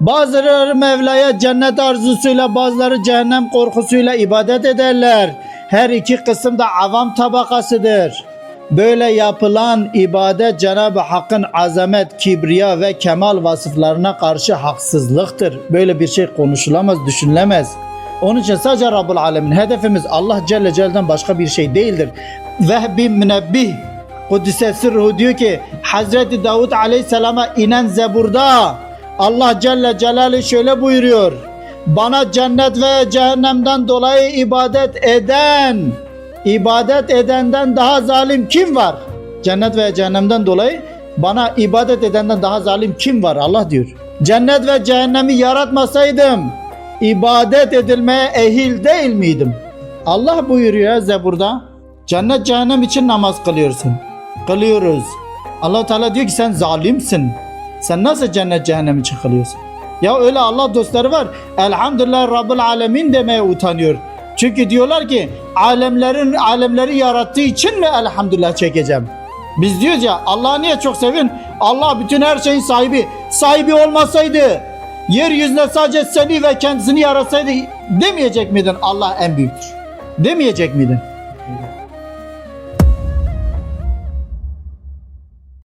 Bazıları Mevla'ya cennet arzusuyla bazıları cehennem korkusuyla ibadet ederler. Her iki kısım da avam tabakasıdır. Böyle yapılan ibadet Cenab-ı Hakk'ın azamet, kibriya ve kemal vasıflarına karşı haksızlıktır. Böyle bir şey konuşulamaz, düşünülemez. Onun için sadece Rabbul Alemin hedefimiz Allah Celle Celle'den başka bir şey değildir. Vehbi münebbih Kudüs'e sırruhu diyor ki Hazreti Davud Aleyhisselam'a inen zeburda Allah Celle Celaluhu şöyle buyuruyor. Bana cennet ve cehennemden dolayı ibadet eden, ibadet edenden daha zalim kim var? Cennet ve cehennemden dolayı bana ibadet edenden daha zalim kim var? Allah diyor. Cennet ve cehennemi yaratmasaydım ibadet edilmeye ehil değil miydim? Allah buyuruyor Zebur'da. Cennet cehennem için namaz kılıyorsun. Kılıyoruz. Allah Teala diyor ki sen zalimsin. Sen nasıl cennet cehennem için kılıyorsun? Ya öyle Allah dostları var. Elhamdülillah Rabbul Alemin demeye utanıyor. Çünkü diyorlar ki alemlerin alemleri yarattığı için mi elhamdülillah çekeceğim? Biz diyoruz ya Allah'ı niye çok sevin? Allah bütün her şeyin sahibi. Sahibi olmasaydı yeryüzünde sadece seni ve kendisini yaratsaydı demeyecek miydin Allah en büyüktür? Demeyecek miydin?